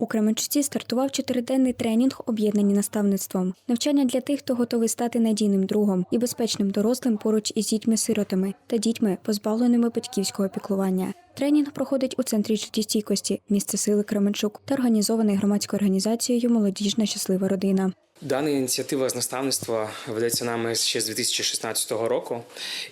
У Кременчуці стартував чотириденний тренінг, об'єднані наставництвом. Навчання для тих, хто готовий стати надійним другом і безпечним дорослим поруч із дітьми-сиротами та дітьми, позбавленими батьківського піклування. Тренінг проходить у центрі життєстійкості, місце сили Кременчук та організований громадською організацією Молодіжна щаслива родина. Дана ініціатива з наставництва ведеться нами ще з 2016 року,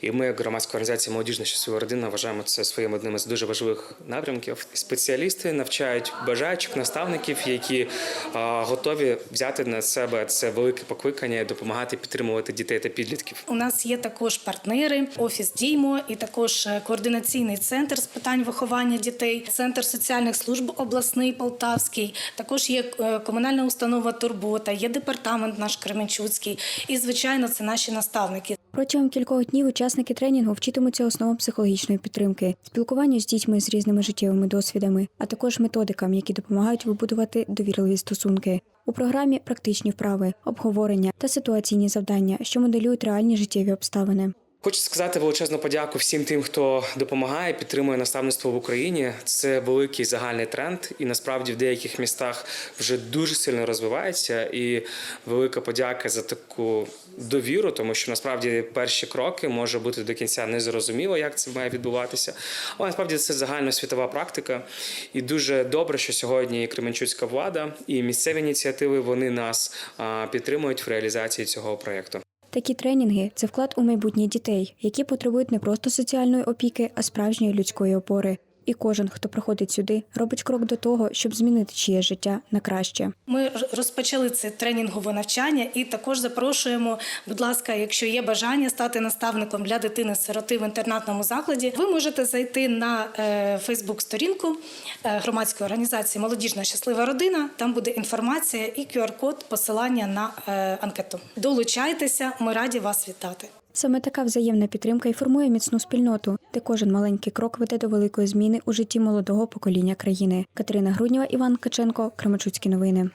і ми, як громадська організація Молодіжна щаслива родина, вважаємо це своїм одним із дуже важливих напрямків. Спеціалісти навчають бажаючих наставників, які готові взяти на себе це велике покликання і допомагати підтримувати дітей та підлітків. У нас є також партнери, офіс Діймо і також е, координаційний центр з питань виховання дітей, центр соціальних служб обласний Полтавський. Також є е, комунальна установа Турбота, є департамент наш Кременчуцький. І звичайно, це наші наставники. Протягом кількох днів учасники тренінгу вчитимуться основам психологічної підтримки, спілкуванню з дітьми з різними життєвими досвідами, а також методикам, які допомагають вибудувати довірливі стосунки. У програмі практичні вправи, обговорення та ситуаційні завдання, що моделюють реальні життєві обставини. Хочу сказати величезну подяку всім тим, хто допомагає, підтримує наставництво в Україні. Це великий загальний тренд, і насправді в деяких містах вже дуже сильно розвивається. І велика подяка за таку довіру, тому що насправді перші кроки може бути до кінця незрозуміло, як це має відбуватися. Але насправді це загальносвітова практика. І дуже добре, що сьогодні Кременчуцька влада і місцеві ініціативи вони нас підтримують в реалізації цього проєкту. Такі тренінги це вклад у майбутнє дітей, які потребують не просто соціальної опіки, а справжньої людської опори. І кожен, хто приходить сюди, робить крок до того, щоб змінити чиє життя на краще. Ми розпочали це тренінгове навчання і також запрошуємо, будь ласка, якщо є бажання стати наставником для дитини-сироти в інтернатному закладі, ви можете зайти на Фейсбук-сторінку е, громадської організації Молодіжна щаслива родина. Там буде інформація і QR-код посилання на е, анкету. Долучайтеся, ми раді вас вітати. Саме така взаємна підтримка і формує міцну спільноту, де кожен маленький крок веде до великої зміни у житті молодого покоління країни. Катерина Груднєва, Іван Каченко, Кременчуцькі новини.